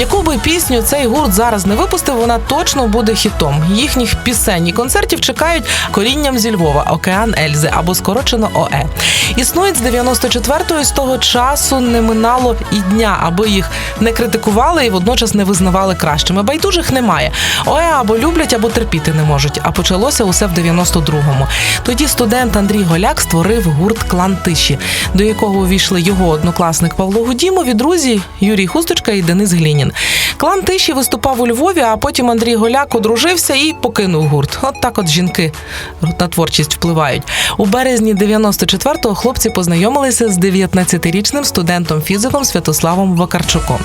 Яку би пісню цей гурт зараз не випустив, вона точно буде хітом. Їхніх пісень і концертів чекають корінням зі Львова, Океан Ельзи або скорочено ОЕ. Існують з 94-го і з того часу не минало і дня, аби їх не критикували і водночас не визнавали кращими. Байдужих немає. ОЕ або люблять, або терпіти не можуть. А почалося усе в 92-му. Тоді студент Андрій Голяк створив гурт Клан Тиші, до якого увійшли його однокласник Павло Гудімов і друзі Юрій Хусточка і Денис Глінін. Клан Тиші виступав у Львові, а потім Андрій Голяк одружився і покинув гурт. От так от жінки на творчість впливають. У березні 94-го хлопці познайомилися з 19-річним студентом фізиком Святославом Вакарчуком.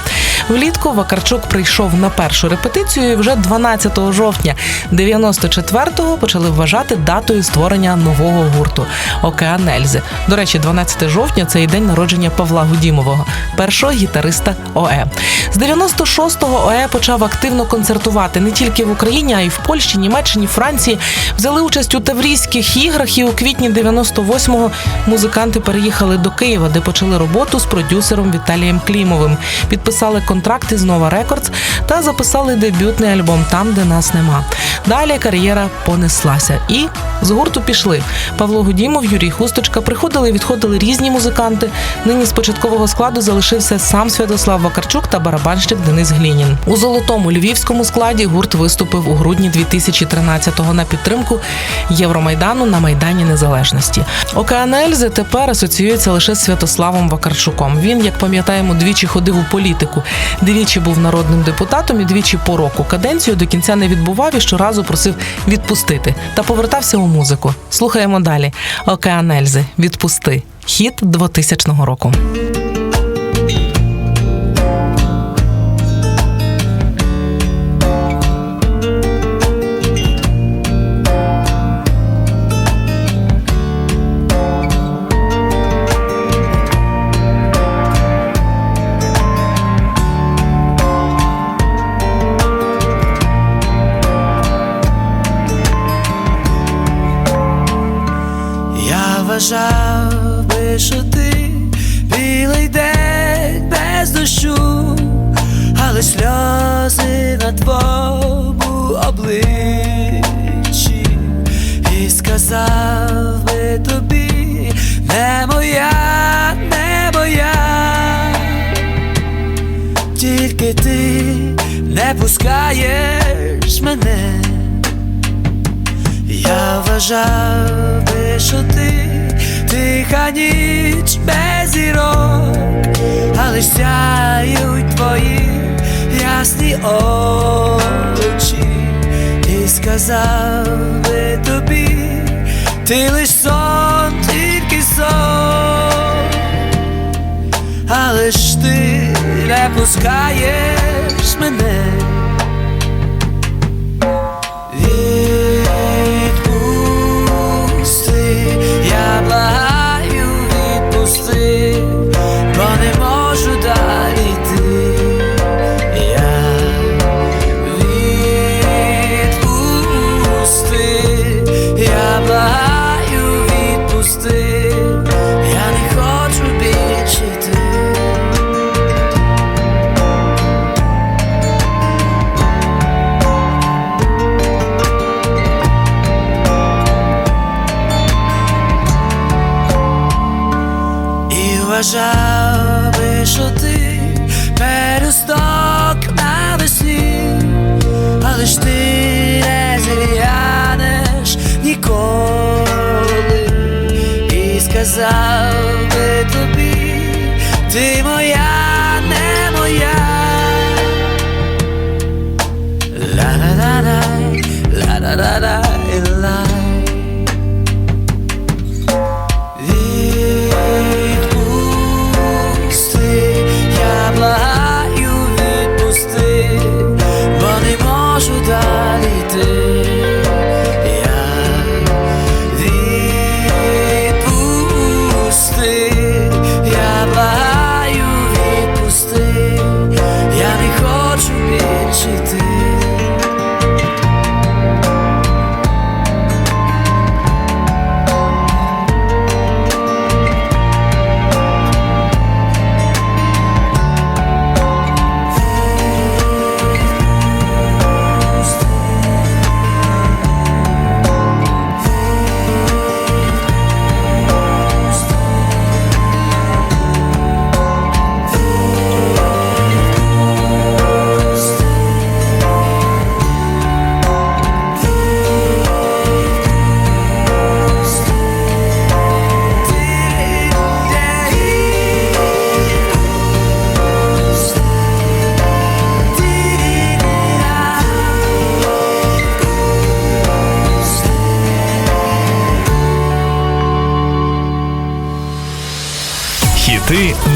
Влітку Вакарчук прийшов на першу репетицію і вже 12 жовтня 94-го почали вважати датою створення нового гурту Океан Ельзи. До речі, 12 жовтня це і день народження Павла Гудімового, першого гітариста ОЕ. З 96-го ОЕ почав активно концертувати не тільки в Україні, а й в Польщі, Німеччині, Франції. Взяли участь у Таврійських іграх і у квітні 98-го музиканти переїхали до Києва, де почали роботу з продюсером Віталієм Клімовим. Підписали контракти з Нова Рекордс та записали дебютний альбом Там, де нас нема. Далі кар'єра понеслася. І з гурту пішли Павло Гудімов, Юрій Хусточка. Приходили і відходили різні музиканти. Нині з початкового складу залишився сам Святослав Вакарчук та барабанщик Денис Глінін. У золотому львівському складі гурт виступив у грудні 2013-го на підтримку Євромайдану на Майдані Незалежності. Океан тепер асоціюється лише з Святославом Вакарчуком. Він, як пам'ятаємо, двічі ходив у політику. Двічі був народним депутатом і двічі по року. Каденцію до кінця не відбував і щоразу просив відпустити та повертався у музику. Слухаємо далі. Океан Ельзи. Відпусти. Хіт 2000 року. Що ти білий день без дощу, але сльози на твоєму обличчі, і сказав би тобі, не моя, не моя, тільки ти не пускаєш мене. Я вважав би, що ти тиха ніч без зірок, але сяють твої ясні очі, і сказав би тобі, ти лиш сон, тільки сон, але ж ти не пускаєш мене. І вважав би, що ти пересток на весні, але ж ти не зрянеш ніколи, і сказав би тобі, ти моя, не моя. Ла-ла-ла-ла, ла-ла-ла-ла, Відпусти,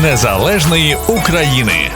незалежної України.